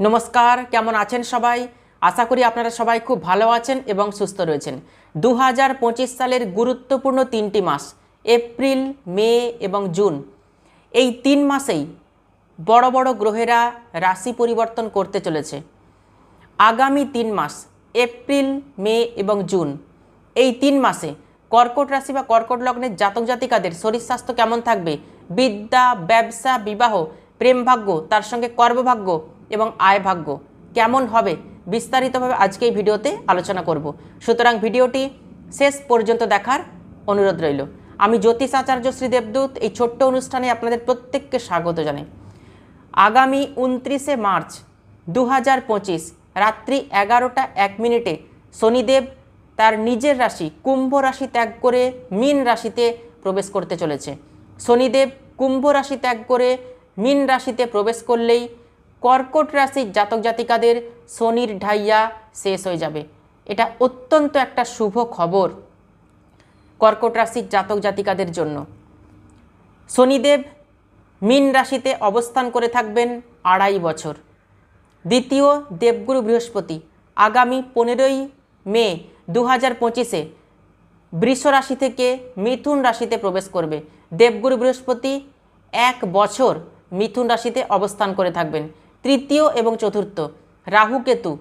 নমস্কার, কেমন আছেন সবাই? আশা করি আপনারা সবাই খুব ভালো আছেন এবং সুস্থ রয়েছেন। দু হাজার পঁচিশ সালের গুরুত্বপূর্ণ তিনটি মাস, এপ্রিল, মে এবং জুন। এই তিন মাসেই বড় বড় গ্রহেরা রাশি পরিবর্তন করতে চলেছে। আগামী তিন মাস, এপ্রিল, মে এবং জুন। এই তিন মাসে কর্কট রাশি বা কর্কট লগ্নের জাতক জাতিকাদের শরীর স্বাস্থ্য কেমন থাকবে? বিদ্যা, ব্যবসা, বিবাহ প্রেম ভাগ্য তার সঙ্গে কর্মভাগ্য এবং আয় ভাগ্য। কেমন হবে? বিস্তারিতভাবে আজকে এই ভিডিওতে আলোচনা করব। সুতরাং ভিডিওটি শেষ পর্যন্ত দেখার অনুরোধ রইল। আমি জ্যোতিষ আচার্য শ্রী দেবদূত এই ছোট্ট অনুষ্ঠানে আপনাদের প্রত্যেককে স্বাগত জানাই। আগামী উনত্রিশে মার্চ দু হাজার পঁচিশ রাত্রি এগারোটা এক মিনিটে শনিদেব তার নিজের রাশি কুম্ভ রাশি ত্যাগ করে মীন রাশিতে প্রবেশ করতে চলেছে। শনিদেব কুম্ভ রাশি ত্যাগ করে মীন রাশিতে প্রবেশ করলেই কর্কট রাশির জাতক জাতিকাদের শনির ঢাইয়া শেষ হয়ে যাবে। এটা অত্যন্ত একটা শুভ খবর কর্কট রাশির জাতক জাতিকাদের জন্য। শনিদেব মীন রাশিতে অবস্থান করে থাকবেন আড়াই বছর। দ্বিতীয় দেবগুরু বৃহস্পতি আগামী পনেরোই মে দু হাজার পঁচিশে বৃষ রাশি থেকে মিথুন রাশিতে প্রবেশ করবে। দেবগুরু বৃহস্পতি এক বছর মিথুন রাশিতে অবস্থান করে থাকবেন। তৃতীয় এবং চতুর্থ, রাহু কেতু,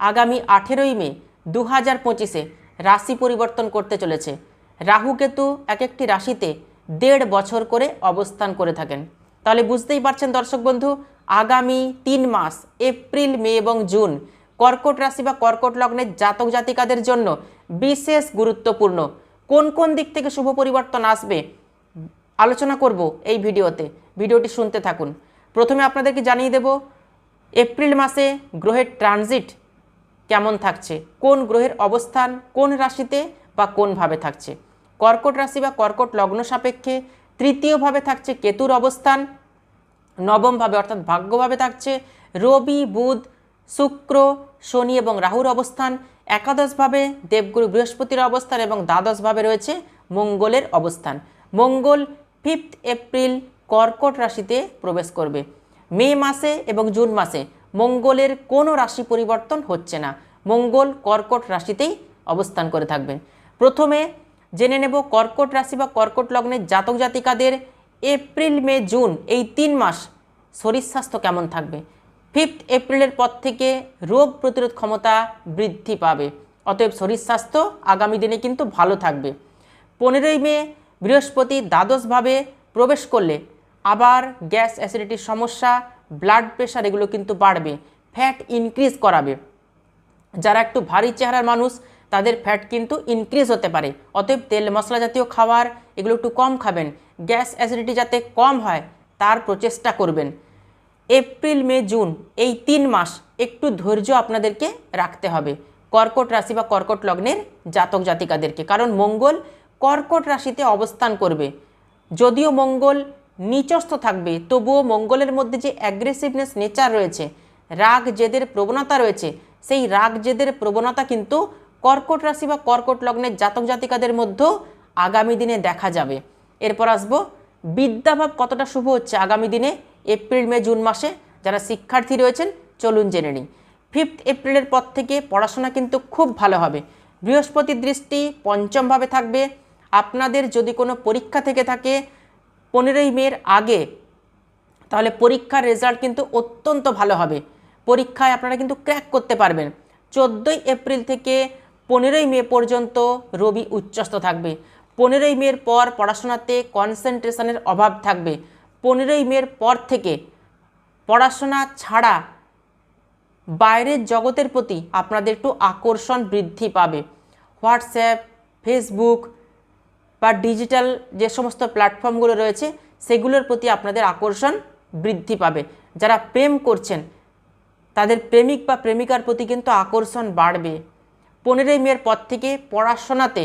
আগামী আঠেরোই মে দু হাজার পঁচিশে রাশি পরিবর্তন করতে চলেছে। রাহু কেতু এক একটি রাশিতে দেড় বছর করে অবস্থান করে থাকেন। তাহলে বুঝতেই পারছেন দর্শক বন্ধু, আগামী তিন মাস, এপ্রিল, মে এবং জুন কর্কট রাশি বা কর্কট লগ্নের জাতক জাতিকাদের জন্য বিশেষ গুরুত্বপূর্ণ। কোন কোন দিক থেকে শুভ পরিবর্তন আসবে আলোচনা করব এই ভিডিওতে। ভিডিওটি শুনতে থাকুন। প্রথমে আপনাদেরকে জানিয়ে দেব এপ্রিল মাসে গ্রহের ট্রানজিট কেমন থাকছে? কোন গ্রহের অবস্থান কোন রাশিতে বা কোনভাবে থাকছে? কর্কট রাশি বা কর্কট লগ্ন সাপেক্ষে তৃতীয়ভাবে থাকছে কেতুর অবস্থান, নবমভাবে অর্থাৎ ভাগ্যভাবে থাকছে রবি, বুধ, শুক্র, শনি এবং রাহুর অবস্থান, একাদশভাবে দেবগুরু বৃহস্পতির অবস্থান এবং দ্বাদশভাবে রয়েছে মঙ্গলের অবস্থান। মঙ্গল ফিফথ এপ্রিল কর্কট রাশিতে প্রবেশ করবে। মে মাসে এবং জুন মাসে মঙ্গলের কোনো রাশি পরিবর্তন হচ্ছে না। মঙ্গল কর্কট রাশিতেই অবস্থান করে থাকবেন। প্রথমে জেনে নেব কর্কট রাশি বা কর্কট লগ্নের জাতক জাতিকাদের এপ্রিল, মে, জুন এই তিন মাস শরীর স্বাস্থ্য কেমন থাকবে? ফিফথ এপ্রিলের পর থেকে রোগ প্রতিরোধ ক্ষমতা বৃদ্ধি পাবে। অতএব শরীর স্বাস্থ্য আগামী দিনে কিন্তু ভালো থাকবে। পনেরোই মে বৃহস্পতি দ্বাদশভাবে প্রবেশ করলে আবার গ্যাস অ্যাসিডিটির সমস্যা ব্লাড প্রেশার এগুলো কিন্তু বাড়বে ফ্যাট ইনক্রিজ করাবে। যারা একটু ভারী চেহারার মানুষ, তাদের ফ্যাট কিন্তু ইনক্রিজ হতে পারে। অতএব তেল মশলা জাতীয় খাবার এগুলো একটু কম খাবেন। গ্যাস অ্যাসিডিটি যাতে কম হয়, তার প্রচেষ্টা করবেন। এপ্রিল, মে, জুন এই তিন মাস একটু ধৈর্য আপনাদেরকে রাখতে হবে। কর্কট রাশি বা কর্কট লগ্নের জাতক জাতিকাদেরকে। কারণ মঙ্গল কর্কট রাশিতে অবস্থান করবে। যদিও মঙ্গল নিচস্থ থাকবে। তবুও মঙ্গলের মধ্যে যে অ্যাগ্রেসিভনেস নেচার রয়েছে, রাগ জেদের প্রবণতা রয়েছে, সেই রাগ জেদের প্রবণতা কিন্তু কর্কট রাশি বা কর্কট লগ্নের জাতক জাতিকাদের মধ্যেও আগামী দিনে দেখা যাবে। এরপর আসব, বিদ্যাভাব কতটা শুভ হচ্ছে আগামী দিনে? এপ্রিল, মে, জুন মাসে যারা শিক্ষার্থী রয়েছেন, চলুন জেনে নিই। ফিফথ এপ্রিলের পর থেকে পড়াশোনা কিন্তু খুব ভালো হবে। বৃহস্পতির দৃষ্টি পঞ্চমভাবে থাকবে। আপনাদের যদি কোনো পরীক্ষা থেকে থাকে পনেরোই মের আগে, তাহলে পরীক্ষার রেজাল্ট কিন্তু অত্যন্ত ভালো হবে। পরীক্ষায় আপনারা কিন্তু ক্র্যাক করতে পারবেন। চোদ্দোই এপ্রিল থেকে পনেরোই মে পর্যন্ত রবি উচ্চস্থ থাকবে। পনেরোই মের পর পড়াশোনাতে কনসেন্ট্রেশনের অভাব থাকবে। পনেরোই মের পর থেকে পড়াশোনা ছাড়া বাইরের জগতের প্রতি আপনাদের একটু আকর্ষণ বৃদ্ধি পাবে। হোয়াটসঅ্যাপ, ফেসবুক বা ডিজিটাল যে সমস্ত প্ল্যাটফর্মগুলো রয়েছে, সেগুলোর প্রতি আপনাদের আকর্ষণ বৃদ্ধি পাবে। যারা প্রেম করছেন, তাদের প্রেমিক বা প্রেমিকার প্রতি কিন্তু আকর্ষণ বাড়বে। পনেরোই মের পর থেকে পড়াশোনাতে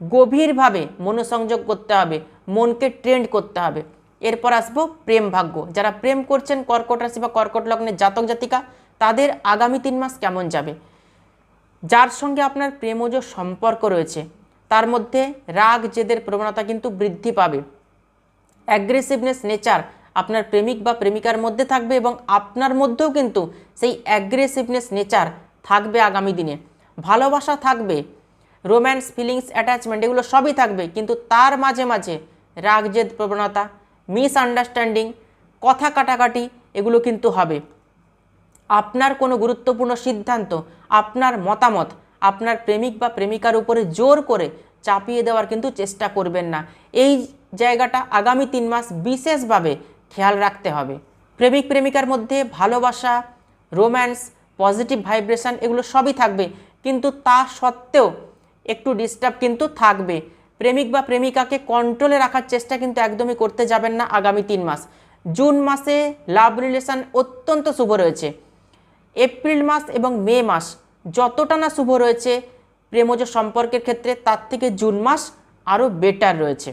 গভীরভাবে মনোসংযোগ করতে হবে, মনকে ট্রেন্ড করতে হবে। এরপর আসব প্রেম ভাগ্য। যারা প্রেম করছেন, কর্কট রাশি বা কর্কট লগ্নের জাতক জাতিকা, তাদের আগামী তিন মাস কেমন যাবে? যার সঙ্গে আপনার প্রেমজ সম্পর্ক রয়েছে তার মধ্যে রাগ, জেদের প্রবণতা কিন্তু বৃদ্ধি পাবে। অ্যাগ্রেসিভনেস নেচার আপনার প্রেমিক বা প্রেমিকার মধ্যে থাকবে এবং আপনার মধ্যেও কিন্তু সেই অ্যাগ্রেসিভনেস নেচার থাকবে আগামী দিনে। ভালোবাসা থাকবে রোম্যান্স ফিলিংস অ্যাটাচমেন্ট এগুলো সবই থাকবে, কিন্তু তার মাঝে মাঝে রাগ, জেদ, প্রবণতা মিসআন্ডারস্ট্যান্ডিং কথা কাটাকাটি এগুলো কিন্তু হবে। আপনার কোনো গুরুত্বপূর্ণ সিদ্ধান্ত, আপনার মতামত আপনার প্রেমিক বা প্রেমিকার উপরে জোর করে চাপিয়ে দেওয়ার কিন্তু চেষ্টা করবেন না। এই জায়গাটা আগামী তিন মাস বিশেষভাবে খেয়াল রাখতে হবে। প্রেমিক, প্রেমিকার মধ্যে ভালোবাসা রোম্যান্স পজিটিভ ভাইব্রেশন এগুলো সবই থাকবে। কিন্তু তা সত্ত্বেও একটু ডিস্টার্ব কিন্তু থাকবে। প্রেমিক বা প্রেমিকাকে কন্ট্রোলে রাখার চেষ্টা কিন্তু একদমই করতে যাবেন না আগামী তিন মাস। জুন মাসে লাভ রিলেশন অত্যন্ত শুভ রয়েছে। এপ্রিল মাস এবং মে মাস যতটা না শুভ রয়েছে, প্রেমজ সম্পর্কের ক্ষেত্রে তার থেকে জুন মাস আরও বেটার রয়েছে।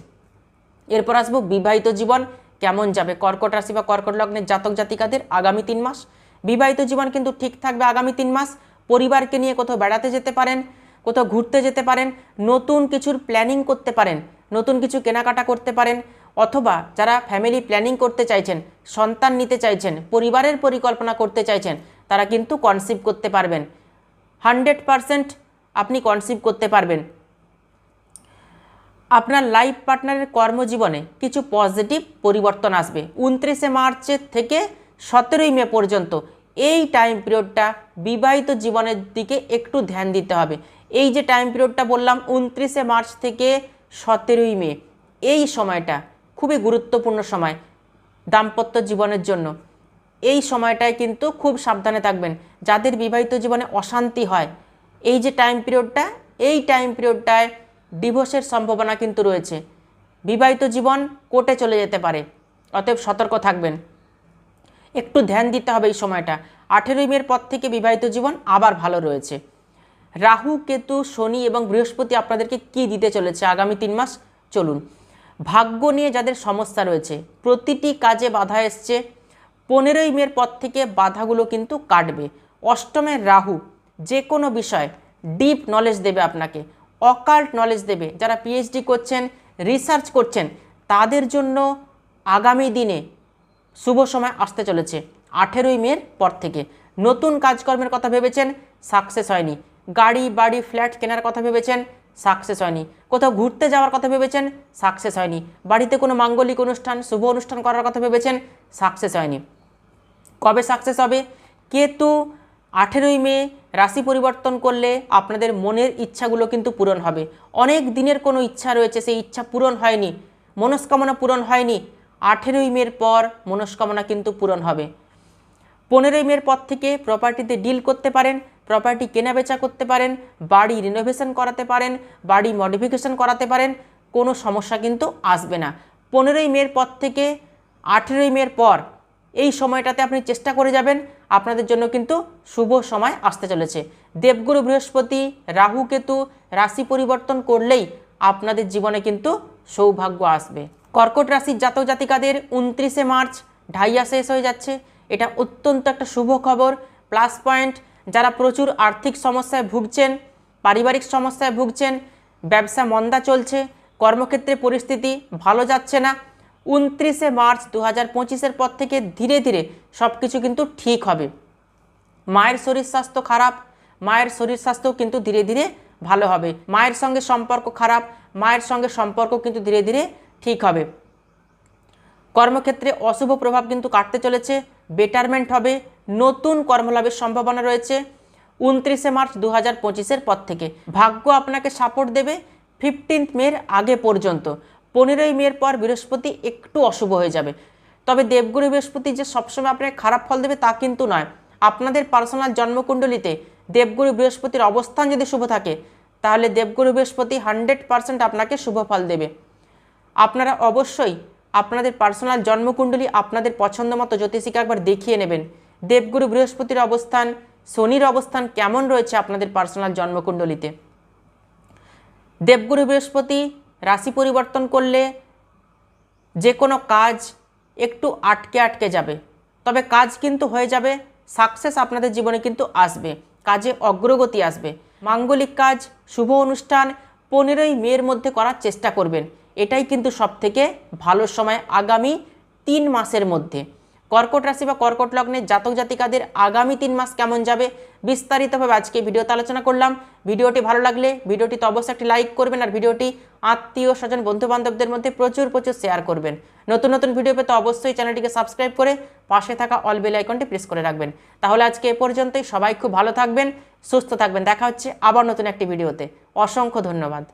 এরপর আসব বিবাহিত জীবন, কেমন যাবে? কর্কট রাশি বা কর্কট লগ্নের জাতক জাতিকাদের আগামী তিন মাস। বিবাহিত জীবন কিন্তু ঠিক থাকবে আগামী তিন মাস। পরিবারকে নিয়ে কোথাও বেড়াতে যেতে পারেন, কোথাও ঘুরতে যেতে পারেন, নতুন কিছুর প্ল্যানিং করতে পারেন, নতুন কিছু কেনাকাটা করতে পারেন, অথবা যারা ফ্যামিলি প্ল্যানিং করতে চাইছেন, সন্তান নিতে চাইছেন, পরিবারের পরিকল্পনা করতে চাইছেন, তারা কিন্তু কনসিভ করতে পারবেন। হান্ড্রেড পারসেন্ট আপনি কনসিভ করতে পারবেন। আপনার লাইফ পার্টনারের কর্মজীবনে কিছু পজিটিভ পরিবর্তন আসবে। উনত্রিশে মার্চের থেকে সতেরোই মে পর্যন্ত এই টাইম পিরিয়ডটা বিবাহিত জীবনের দিকে একটু ধ্যান দিতে হবে। এই যে টাইম পিরিয়ডটা বললাম, উনত্রিশে মার্চ থেকে সতেরোই মে, এই সময়টা খুবই গুরুত্বপূর্ণ সময় দাম্পত্য জীবনের জন্য। এই সময়টায় কিন্তু খুব সাবধানে থাকবেন। যাদের বিবাহিত জীবনে অশান্তি হয়, এই যে টাইম পিরিয়ডটা এই টাইম পিরিয়ডটায় ডিভোর্সের সম্ভাবনা কিন্তু রয়েছে। বিবাহিত জীবন কোর্টে চলে যেতে পারে, অতএব সতর্ক থাকবেন। একটু ধ্যান দিতে হবে এই সময়টা। আঠেরোই মের পর থেকে বিবাহিত জীবন আবার ভালো রয়েছে। রাহু, কেতু, শনি এবং বৃহস্পতি আপনাদেরকে কি দিতে চলেছে আগামী তিন মাস? চলুন। ভাগ্য নিয়ে যাদের সমস্যা রয়েছে, প্রতিটি কাজে বাধা এসছে। পনেরোই মের পর থেকে বাধাগুলো কিন্তু কাটবে। অষ্টমের রাহু যে কোনো বিষয় ডিপ নলেজ দেবে আপনাকে অকাল্ট নলেজ দেবে। যারা পিএইচডি করছেন রিসার্চ করছেন, তাদের জন্য আগামী দিনে শুভ সময় আসতে চলেছে আঠেরোই মের পর থেকে। নতুন কাজকর্মের কথা ভেবেছেন সাকসেস হয়নি। গাড়ি, বাড়ি ফ্ল্যাট কেনার কথা ভেবেছেন সাকসেস হয়নি। কোথাও ঘুরতে যাওয়ার কথা ভেবেছেন? সাকসেস হয়নি। বাড়িতে কোনো মাঙ্গলিক অনুষ্ঠান, শুভ অনুষ্ঠান করার কথা ভেবেছেন? সাকসেস হয়নি। কবে সাকসেস হবে? কেতু আঠেরোই মে রাশি পরিবর্তন করলে আপনাদের মনের ইচ্ছাগুলো কিন্তু পূরণ হবে। অনেক দিনের কোনো ইচ্ছা রয়েছে, সেই ইচ্ছা পূরণ হয়নি। মনস্কামনা পূরণ হয়নি। আঠেরোই মের পর মনস্কামনা কিন্তু পূরণ হবে। পনেরোই মের পর থেকে প্রপার্টিতে ডিল করতে পারেন। প্রপার্টি কেনাবেচা করতে পারেন, বাড়ি রিনোভেশন করাতে পারেন, বাড়ি মডিফিকেশন করাতে পারেন, কোনো সমস্যা কিন্তু আসবে না। পনেরোই মের পর থেকে আঠেরোই মের পর এই সময়টাতে আপনি চেষ্টা করে যাবেন, আপনাদের জন্য কিন্তু শুভ সময় আসতে চলেছে। দেবগুরু বৃহস্পতি, রাহু কেতু রাশি পরিবর্তন করলেই আপনাদের জীবনে কিন্তু সৌভাগ্য আসবে। কর্কট রাশির জাতক জাতিকাদের উনত্রিশে মার্চ ঢাইয়া শেষ হয়ে যাচ্ছে। এটা অত্যন্ত একটা শুভ খবর প্লাস পয়েন্ট যারা প্রচুর আর্থিক সমস্যায় ভুগছেন, পারিবারিক সমস্যায় ভুগছেন, ব্যবসা মন্দা চলছে, কর্মক্ষেত্রে পরিস্থিতি ভালো যাচ্ছে না, উনত্রিশে মার্চ দু হাজার পঁচিশের পর থেকে ধীরে ধীরে সব কিছু কিন্তু ঠিক হবে। মায়ের শরীর স্বাস্থ্য খারাপ, মায়ের শরীর স্বাস্থ্যও কিন্তু ধীরে ধীরে ভালো হবে। মায়ের সঙ্গে সম্পর্ক খারাপ, মায়ের সঙ্গে সম্পর্ক কিন্তু ধীরে ধীরে ঠিক হবে। কর্মক্ষেত্রে অশুভ প্রভাব কিন্তু কাটতে চলেছে বেটারমেন্ট হবে, নতুন কর্মলাভের সম্ভাবনা রয়েছে। উনত্রিশে মার্চ দু হাজার পঁচিশের পর থেকে ভাগ্য আপনাকে সাপোর্ট দেবে ফিফটিন্থ মের আগে পর্যন্ত। পনেরোই মের পর বৃহস্পতি একটু অশুভ হয়ে যাবে। তবে দেবগুরু বৃহস্পতি যে সবসময় আপনাকে খারাপ ফল দেবে তা কিন্তু নয়। আপনাদের পার্সোনাল জন্মকুণ্ডলিতে দেবগুরু বৃহস্পতির অবস্থান যদি শুভ থাকে, তাহলে দেবগুরু বৃহস্পতি হান্ড্রেড পার্সেন্ট আপনাকে শুভ ফল দেবে। আপনারা অবশ্যই আপনাদের পার্সোনাল জন্মকুণ্ডলী আপনাদের পছন্দ মতো জ্যোতিষীকে একবার দেখিয়ে নেবেন। দেবগুরু বৃহস্পতির অবস্থান, শনির অবস্থান কেমন রয়েছে আপনাদের পার্সোনাল জন্মকুণ্ডলিতে? দেবগুরু বৃহস্পতি রাশি পরিবর্তন করলে যে কোনো কাজ একটু আটকে আটকে যাবে। তবে কাজ কিন্তু হয়ে যাবে সাকসেস আপনাদের জীবনে কিন্তু আসবে, কাজে অগ্রগতি আসবে। মাঙ্গলিক কাজ, শুভ অনুষ্ঠান পনেরোই মের মধ্যে করার চেষ্টা করবেন। এটাই কিন্তু সবথেকে ভালো সময় আগামী তিন মাসের মধ্যে। কর্কট রাশি বা কর্কট লগ্নের জাতক জাতিকাদের আগামী তিন মাস কেমন যাবে বিস্তারিতভাবে আজকে ভিডিওতে আলোচনা করলাম। ভিডিওটি ভালো লাগলে ভিডিওটি তো অবশ্যই একটি লাইক করবেন আর ভিডিওটি আত্মীয় স্বজন বন্ধু বান্ধবদের মধ্যে প্রচুর প্রচুর শেয়ার করবেন। নতুন নতুন ভিডিও পেতে অবশ্যই চ্যানেলটিকে সাবস্ক্রাইব করে পাশে থাকা অল বেল আইকনটি প্রেস করে রাখবেন। তাহলে আজকে এ পর্যন্তই। সবাই খুব ভালো থাকবেন, সুস্থ থাকবেন। দেখা হচ্ছে আবার নতুন একটি ভিডিওতে। অসংখ্য ধন্যবাদ।